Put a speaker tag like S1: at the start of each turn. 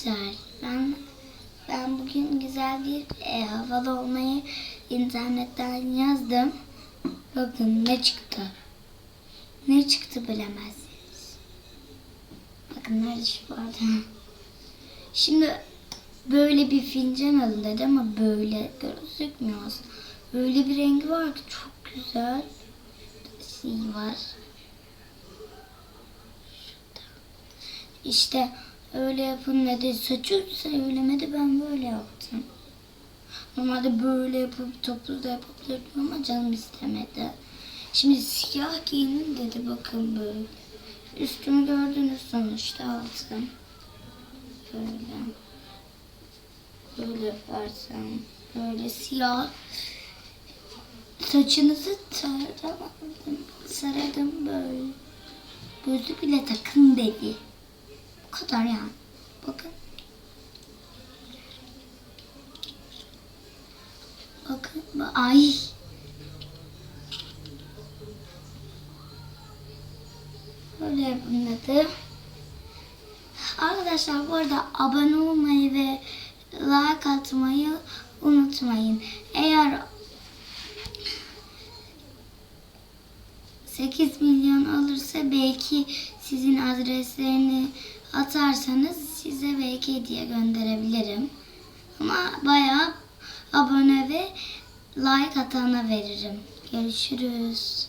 S1: Arkadaşlar ben ben bugün güzel bir e, havalı olmayı internetten yazdım. Bakın ne çıktı. Ne çıktı bilemezsiniz. Bakın nerede şu vardı. Şimdi böyle bir fincan alın dedi ama böyle gözükmüyor aslında. Böyle bir rengi var ki çok güzel. Şey var. İşte öyle yapın dedi. Saçı söylemedi ben böyle yaptım. Normalde böyle yapıp toplu da yapabilirdim ama canım istemedi. Şimdi siyah giyinin dedi bakın böyle. Üstümü gördünüz sonuçta altım. Böyle. Böyle yaparsam. Böyle siyah. Saçınızı taramadım. Saradım böyle. Gözü bile takın dedi. Bu kadar yani. Bakın. Bakın. Ay. Böyle yapın dedi. Arkadaşlar bu arada abone olmayı ve like atmayı unutmayın. Eğer 8 milyon olursa belki sizin adreslerini atarsanız size belki hediye gönderebilirim. Ama bayağı abone ve like atana veririm. Görüşürüz.